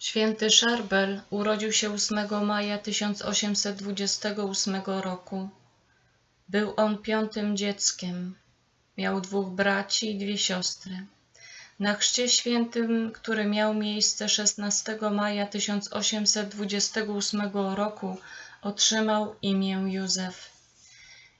Święty Szarbel urodził się 8 maja 1828 roku. Był on piątym dzieckiem. Miał dwóch braci i dwie siostry. Na chrzcie świętym, który miał miejsce 16 maja 1828 roku, otrzymał imię Józef.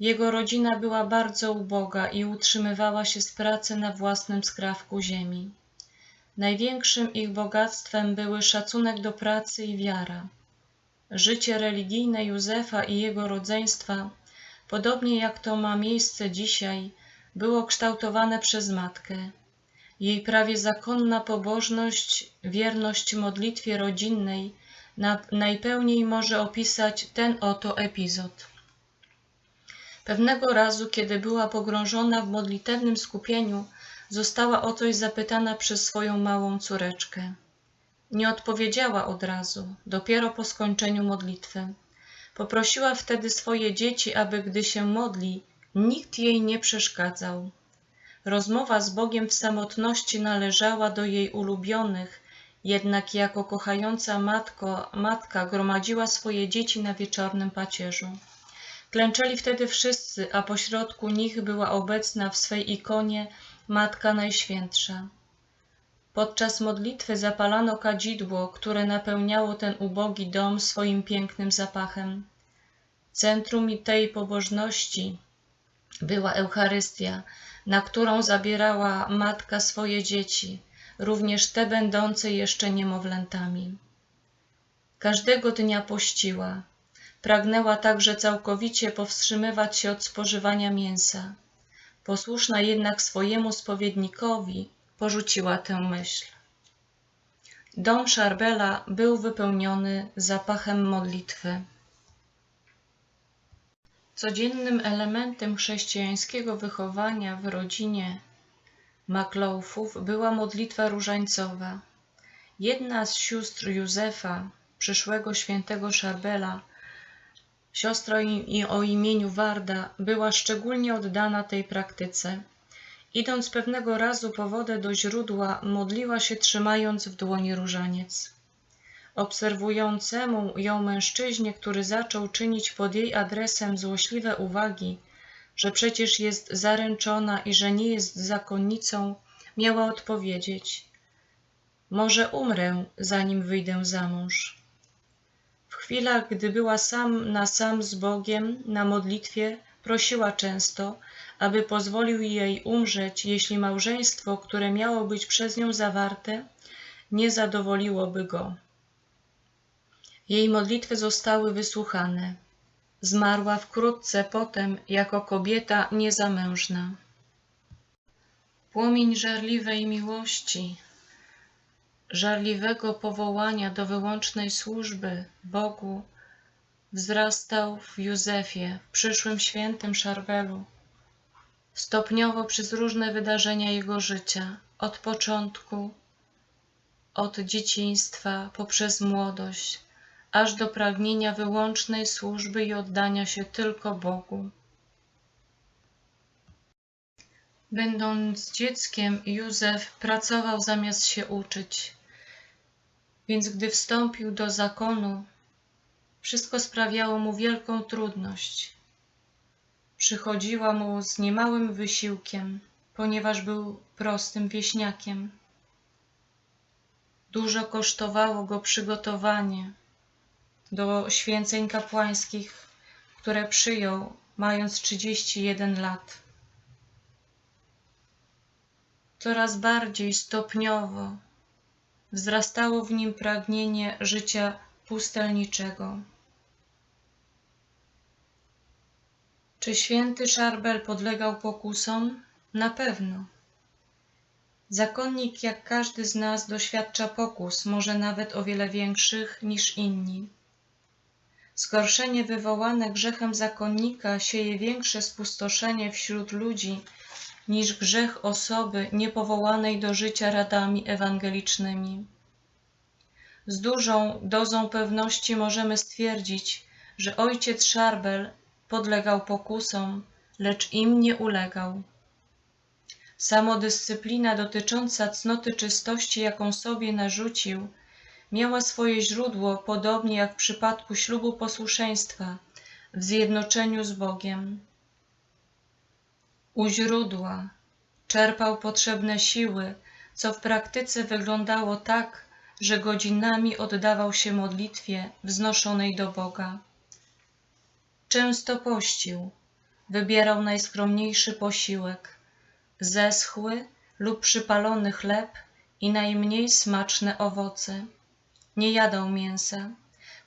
Jego rodzina była bardzo uboga i utrzymywała się z pracy na własnym skrawku ziemi. Największym ich bogactwem były szacunek do pracy i wiara. Życie religijne Józefa i jego rodzeństwa, podobnie jak to ma miejsce dzisiaj, było kształtowane przez matkę. Jej prawie zakonna pobożność, wierność modlitwie rodzinnej na, najpełniej może opisać ten oto epizod. Pewnego razu, kiedy była pogrążona w modlitewnym skupieniu, została o coś zapytana przez swoją małą córeczkę. Nie odpowiedziała od razu, dopiero po skończeniu modlitwy. Poprosiła wtedy swoje dzieci, aby gdy się modli, nikt jej nie przeszkadzał. Rozmowa z Bogiem w samotności należała do jej ulubionych, jednak jako kochająca matko, matka gromadziła swoje dzieci na wieczornym pacierzu. Klęczeli wtedy wszyscy, a pośrodku nich była obecna w swej ikonie Matka Najświętsza. Podczas modlitwy zapalano kadzidło, które napełniało ten ubogi dom swoim pięknym zapachem. Centrum tej pobożności była Eucharystia, na którą zabierała matka swoje dzieci, również te będące jeszcze niemowlętami. Każdego dnia pościła. Pragnęła także całkowicie powstrzymywać się od spożywania mięsa. Posłuszna jednak swojemu spowiednikowi, porzuciła tę myśl. Dom Szarbela był wypełniony zapachem modlitwy. Codziennym elementem chrześcijańskiego wychowania w rodzinie Makloufów była modlitwa różańcowa. Jedna z sióstr Józefa, przyszłego świętego Szarbela, siostra i o imieniu Warda, była szczególnie oddana tej praktyce. Idąc pewnego razu po wodę do źródła, modliła się trzymając w dłoni różaniec. Obserwującemu ją mężczyźnie, który zaczął czynić pod jej adresem złośliwe uwagi, że przecież jest zaręczona i że nie jest zakonnicą, miała odpowiedzieć: Może umrę, zanim wyjdę za mąż. Chwilach, gdy była sam na sam z Bogiem na modlitwie, prosiła często, aby pozwolił jej umrzeć, jeśli małżeństwo, które miało być przez nią zawarte, nie zadowoliłoby go. Jej modlitwy zostały wysłuchane. Zmarła wkrótce potem jako kobieta niezamężna. Płomień żarliwej miłości, żarliwego powołania do wyłącznej służby Bogu wzrastał w Józefie, w przyszłym świętym Szarbelu. Stopniowo przez różne wydarzenia jego życia, od początku, od dzieciństwa, poprzez młodość, aż do pragnienia wyłącznej służby i oddania się tylko Bogu. Będąc dzieckiem, Józef pracował zamiast się uczyć, więc gdy wstąpił do zakonu, wszystko sprawiało mu wielką trudność. Przychodziła mu z niemałym wysiłkiem, ponieważ był prostym wieśniakiem. Dużo kosztowało go przygotowanie do święceń kapłańskich, które przyjął, mając 31 lat. Coraz bardziej stopniowo wzrastało w nim pragnienie życia pustelniczego. Czy święty Szarbel podlegał pokusom? Na pewno. Zakonnik, jak każdy z nas, doświadcza pokus, może nawet o wiele większych niż inni. Zgorszenie wywołane grzechem zakonnika sieje większe spustoszenie wśród ludzi niż grzech osoby niepowołanej do życia radami ewangelicznymi. Z dużą dozą pewności możemy stwierdzić, że ojciec Szarbel podlegał pokusom, lecz im nie ulegał. Samodyscyplina dotycząca cnoty czystości, jaką sobie narzucił, miała swoje źródło, podobnie jak w przypadku ślubu posłuszeństwa, w zjednoczeniu z Bogiem. U źródła czerpał potrzebne siły, co w praktyce wyglądało tak, że godzinami oddawał się modlitwie wznoszonej do Boga. Często pościł, wybierał najskromniejszy posiłek, zeschły lub przypalony chleb i najmniej smaczne owoce. Nie jadał mięsa.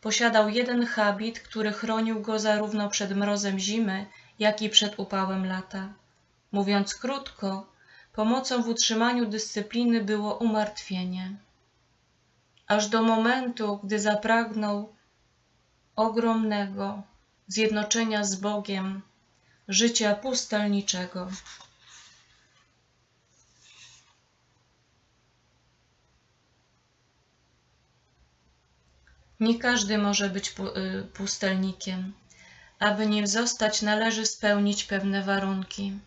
Posiadał jeden habit, który chronił go zarówno przed mrozem zimy, jak i przed upałem lata. Mówiąc krótko, pomocą w utrzymaniu dyscypliny było umartwienie. Aż do momentu, gdy zapragnął ogromnego zjednoczenia z Bogiem, życia pustelniczego. Nie każdy może być y, pustelnikiem. Aby nim zostać, należy spełnić pewne warunki.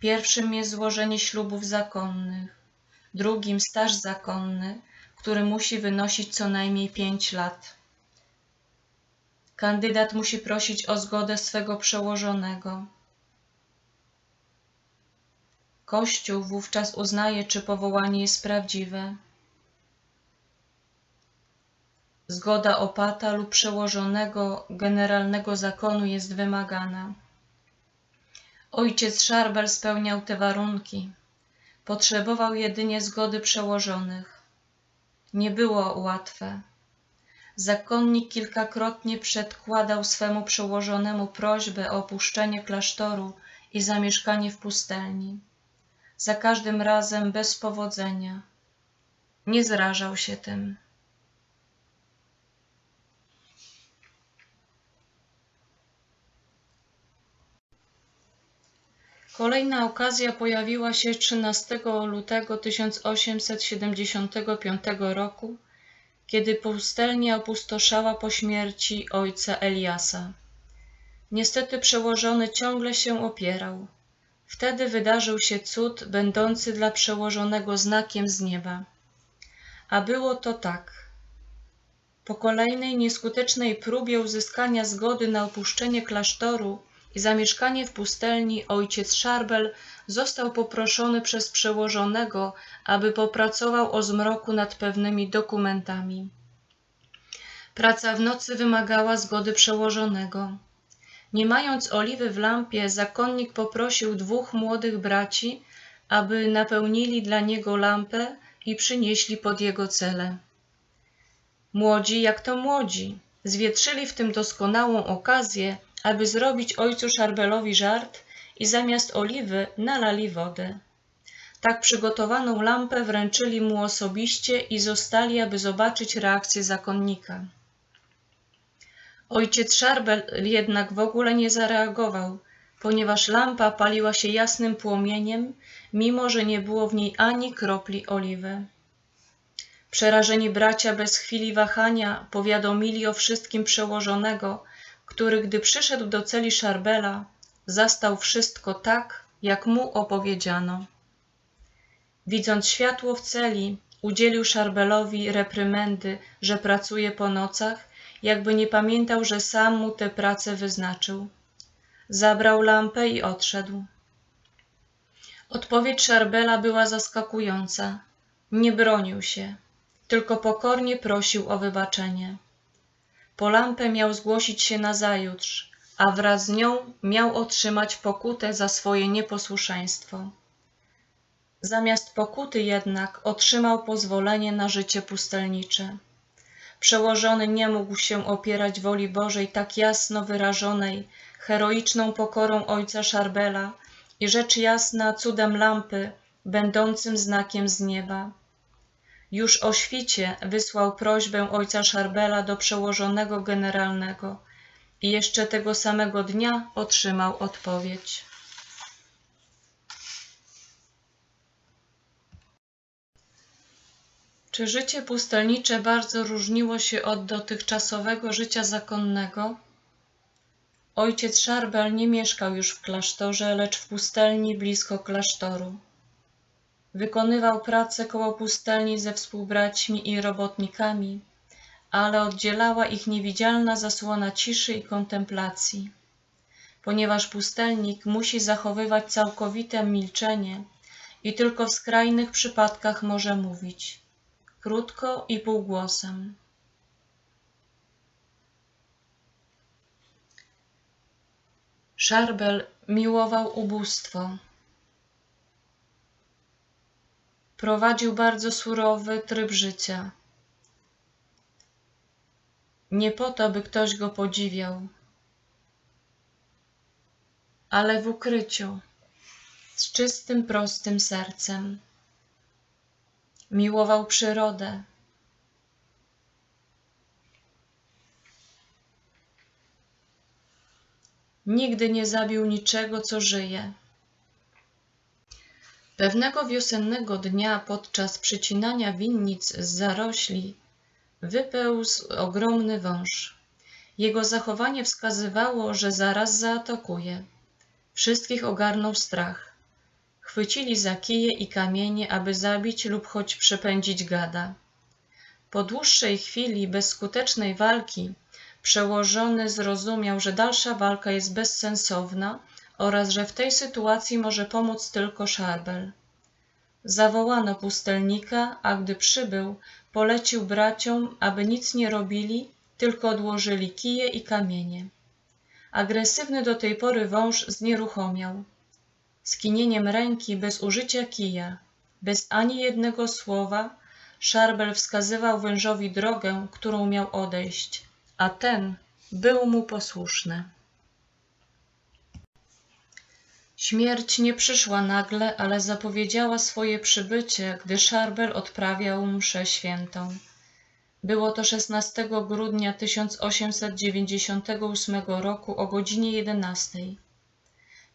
Pierwszym jest złożenie ślubów zakonnych, drugim staż zakonny, który musi wynosić co najmniej pięć lat. Kandydat musi prosić o zgodę swego przełożonego. Kościół wówczas uznaje, czy powołanie jest prawdziwe. Zgoda opata lub przełożonego generalnego zakonu jest wymagana. Ojciec Szarbel spełniał te warunki. Potrzebował jedynie zgody przełożonych. Nie było łatwe. Zakonnik kilkakrotnie przedkładał swemu przełożonemu prośbę o opuszczenie klasztoru i zamieszkanie w pustelni. Za każdym razem bez powodzenia. Nie zrażał się tym. Kolejna okazja pojawiła się 13 lutego 1875 roku, kiedy pustelnia opustoszała po śmierci ojca Eliasa. Niestety przełożony ciągle się opierał. Wtedy wydarzył się cud, będący dla przełożonego znakiem z nieba. A było to tak. Po kolejnej nieskutecznej próbie uzyskania zgody na opuszczenie klasztoru i zamieszkanie w pustelni, ojciec Szarbel został poproszony przez przełożonego, aby popracował o zmroku nad pewnymi dokumentami. Praca w nocy wymagała zgody przełożonego. Nie mając oliwy w lampie, zakonnik poprosił dwóch młodych braci, aby napełnili dla niego lampę i przynieśli pod jego cele. Młodzi, jak to młodzi, zwietrzyli w tym doskonałą okazję, aby zrobić ojcu Szarbelowi żart i zamiast oliwy nalali wodę. Tak przygotowaną lampę wręczyli mu osobiście i zostali, aby zobaczyć reakcję zakonnika. Ojciec Szarbel jednak w ogóle nie zareagował, ponieważ lampa paliła się jasnym płomieniem, mimo że nie było w niej ani kropli oliwy. Przerażeni bracia bez chwili wahania powiadomili o wszystkim przełożonego, który, gdy przyszedł do celi Szarbela, zastał wszystko tak, jak mu opowiedziano. Widząc światło w celi, udzielił Szarbelowi reprymendy, że pracuje po nocach, jakby nie pamiętał, że sam mu tę pracę wyznaczył. Zabrał lampę i odszedł. Odpowiedź Szarbela była zaskakująca. Nie bronił się, tylko pokornie prosił o wybaczenie. Po lampę miał zgłosić się nazajutrz, a wraz z nią miał otrzymać pokutę za swoje nieposłuszeństwo. Zamiast pokuty jednak otrzymał pozwolenie na życie pustelnicze. Przełożony nie mógł się opierać woli Bożej tak jasno wyrażonej, heroiczną pokorą ojca Szarbela i rzecz jasna cudem lampy, będącym znakiem z nieba. Już o świcie wysłał prośbę ojca Szarbela do przełożonego generalnego i jeszcze tego samego dnia otrzymał odpowiedź. Czy życie pustelnicze bardzo różniło się od dotychczasowego życia zakonnego? Ojciec Szarbel nie mieszkał już w klasztorze, lecz w pustelni blisko klasztoru. Wykonywał pracę koło pustelni ze współbraćmi i robotnikami, ale oddzielała ich niewidzialna zasłona ciszy i kontemplacji. Ponieważ pustelnik musi zachowywać całkowite milczenie i tylko w skrajnych przypadkach może mówić, krótko i półgłosem. Szarbel miłował ubóstwo. Prowadził bardzo surowy tryb życia. Nie po to, by ktoś go podziwiał, ale w ukryciu, z czystym, prostym sercem. Miłował przyrodę. Nigdy nie zabił niczego, co żyje. Pewnego wiosennego dnia podczas przycinania winnic z zarośli wypełzł ogromny wąż. Jego zachowanie wskazywało, że zaraz zaatakuje. Wszystkich ogarnął strach. Chwycili za kije i kamienie, aby zabić lub choć przepędzić gada. Po dłuższej chwili bezskutecznej walki przełożony zrozumiał, że dalsza walka jest bezsensowna oraz że w tej sytuacji może pomóc tylko Szarbel. Zawołano pustelnika, a gdy przybył, polecił braciom, aby nic nie robili, tylko odłożyli kije i kamienie. Agresywny do tej pory wąż znieruchomiał. Skinieniem ręki, bez użycia kija, bez ani jednego słowa, Szarbel wskazywał wężowi drogę, którą miał odejść, a ten był mu posłuszny. Śmierć nie przyszła nagle, ale zapowiedziała swoje przybycie, gdy Szarbel odprawiał mszę świętą. Było to 16 grudnia 1898 roku o godzinie 11.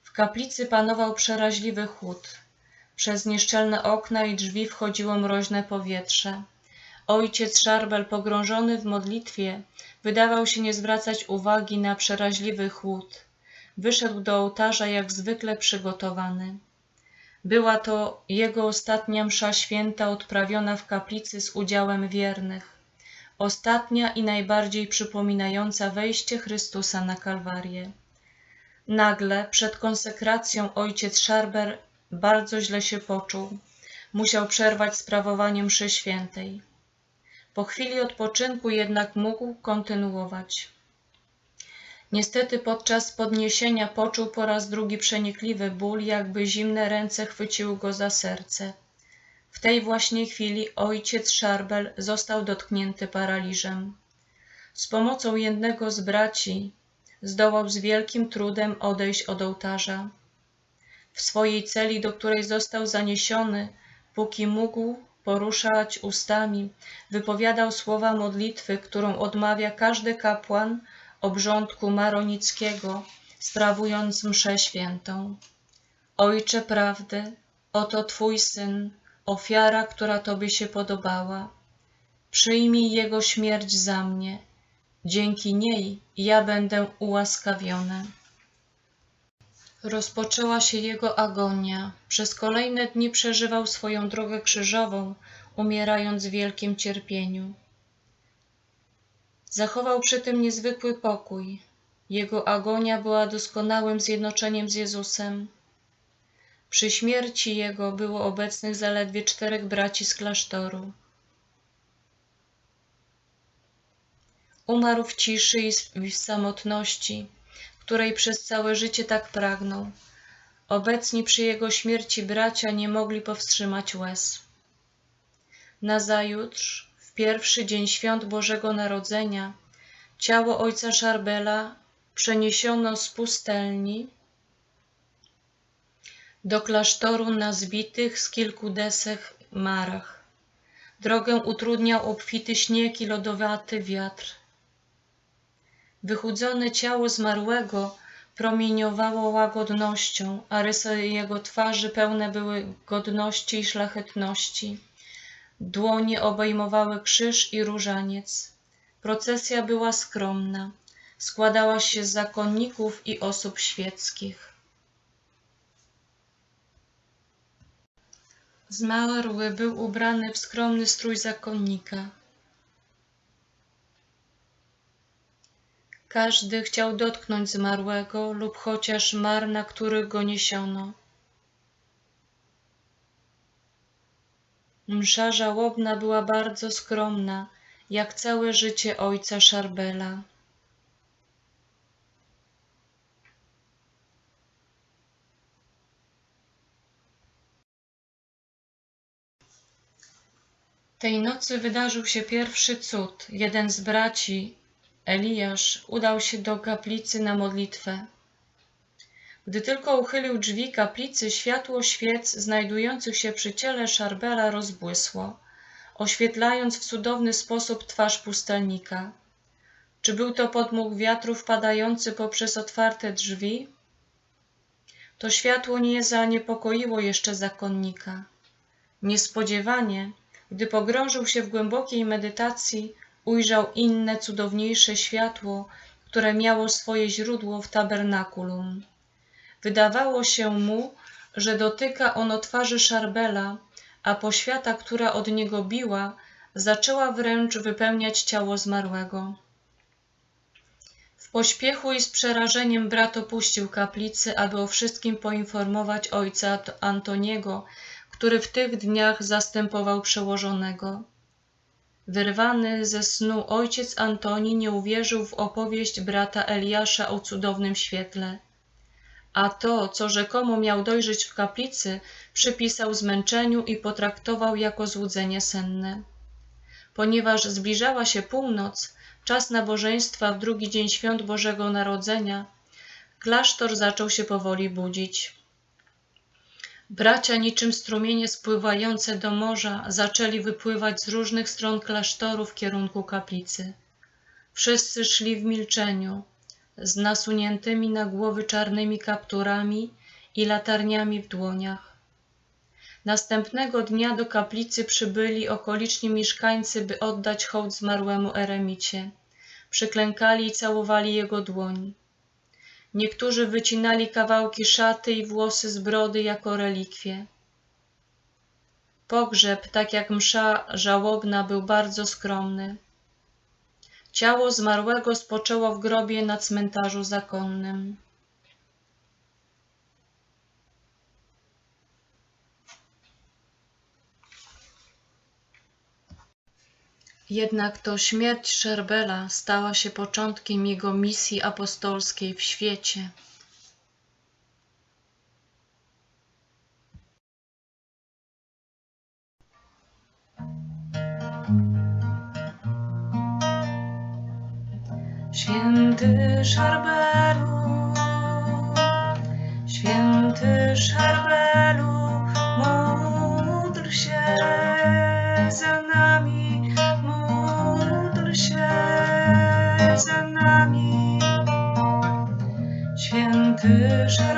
W kaplicy panował przeraźliwy chłód. Przez nieszczelne okna i drzwi wchodziło mroźne powietrze. Ojciec Szarbel, pogrążony w modlitwie, wydawał się nie zwracać uwagi na przeraźliwy chłód. Wyszedł do ołtarza jak zwykle przygotowany. Była to jego ostatnia msza święta odprawiona w kaplicy z udziałem wiernych. Ostatnia i najbardziej przypominająca wejście Chrystusa na Kalwarię. Nagle, przed konsekracją, ojciec Szarber bardzo źle się poczuł. Musiał przerwać sprawowanie mszy świętej. Po chwili odpoczynku jednak mógł kontynuować. Niestety podczas podniesienia poczuł po raz drugi przenikliwy ból, jakby zimne ręce chwyciły go za serce. W tej właśnie chwili ojciec Szarbel został dotknięty paraliżem. Z pomocą jednego z braci zdołał z wielkim trudem odejść od ołtarza. W swojej celi, do której został zaniesiony, póki mógł poruszać ustami, wypowiadał słowa modlitwy, którą odmawia każdy kapłan obrządku maronickiego, sprawując mszę świętą. Ojcze prawdy, oto Twój Syn, ofiara, która Tobie się podobała. Przyjmij Jego śmierć za mnie. Dzięki niej ja będę ułaskawiony. Rozpoczęła się jego agonia. Przez kolejne dni przeżywał swoją drogę krzyżową, umierając w wielkim cierpieniu. Zachował przy tym niezwykły pokój. Jego agonia była doskonałym zjednoczeniem z Jezusem. Przy śmierci jego było obecnych zaledwie czterech braci z klasztoru. Umarł w ciszy i w samotności, której przez całe życie tak pragnął. Obecni przy jego śmierci bracia nie mogli powstrzymać łez. Nazajutrz pierwszy dzień świąt Bożego Narodzenia ciało ojca Szarbela przeniesiono z pustelni do klasztoru na zbitych z kilku desek marach. Drogę utrudniał obfity śnieg i lodowaty wiatr. Wychudzone ciało zmarłego promieniowało łagodnością, a rysy jego twarzy pełne były godności i szlachetności. Dłonie obejmowały krzyż i różaniec. Procesja była skromna. Składała się z zakonników i osób świeckich. Zmarły był ubrany w skromny strój zakonnika. Każdy chciał dotknąć zmarłego lub chociaż mar, na których go niesiono. Msza żałobna była bardzo skromna, jak całe życie ojca Szarbela. Tej nocy wydarzył się pierwszy cud. Jeden z braci, Eliasz, udał się do kaplicy na modlitwę. Gdy tylko uchylił drzwi kaplicy, światło świec znajdujących się przy ciele Szarbela rozbłysło, oświetlając w cudowny sposób twarz pustelnika. Czy był to podmuch wiatru wpadający poprzez otwarte drzwi? To światło nie zaniepokoiło jeszcze zakonnika. Niespodziewanie, gdy pogrążył się w głębokiej medytacji, ujrzał inne, cudowniejsze światło, które miało swoje źródło w tabernakulum. Wydawało się mu, że dotyka ono twarzy Szarbela, a poświata, która od niego biła, zaczęła wręcz wypełniać ciało zmarłego. W pośpiechu i z przerażeniem brat opuścił kaplicę, aby o wszystkim poinformować ojca Antoniego, który w tych dniach zastępował przełożonego. Wyrwany ze snu ojciec Antoni nie uwierzył w opowieść brata Eliasza o cudownym świetle a to, co rzekomo miał dojrzeć w kaplicy, przypisał zmęczeniu i potraktował jako złudzenie senne. Ponieważ zbliżała się północ, czas nabożeństwa w drugi dzień świąt Bożego Narodzenia, klasztor zaczął się powoli budzić. Bracia, niczym strumienie spływające do morza, zaczęli wypływać z różnych stron klasztoru w kierunku kaplicy. Wszyscy szli w milczeniu, z nasuniętymi na głowy czarnymi kapturami i latarniami w dłoniach. Następnego dnia do kaplicy przybyli okoliczni mieszkańcy, by oddać hołd zmarłemu eremicie. Przyklękali i całowali jego dłoń. Niektórzy wycinali kawałki szaty i włosy z brody jako relikwie. Pogrzeb, tak jak msza żałobna, był bardzo skromny. Ciało zmarłego spoczęło w grobie na cmentarzu zakonnym. Jednak to śmierć Szerbela stała się początkiem jego misji apostolskiej w świecie. Święty Szarbelu, święty Szarbelu, módl się za nami, módl się za nami. Święty Szarbelu.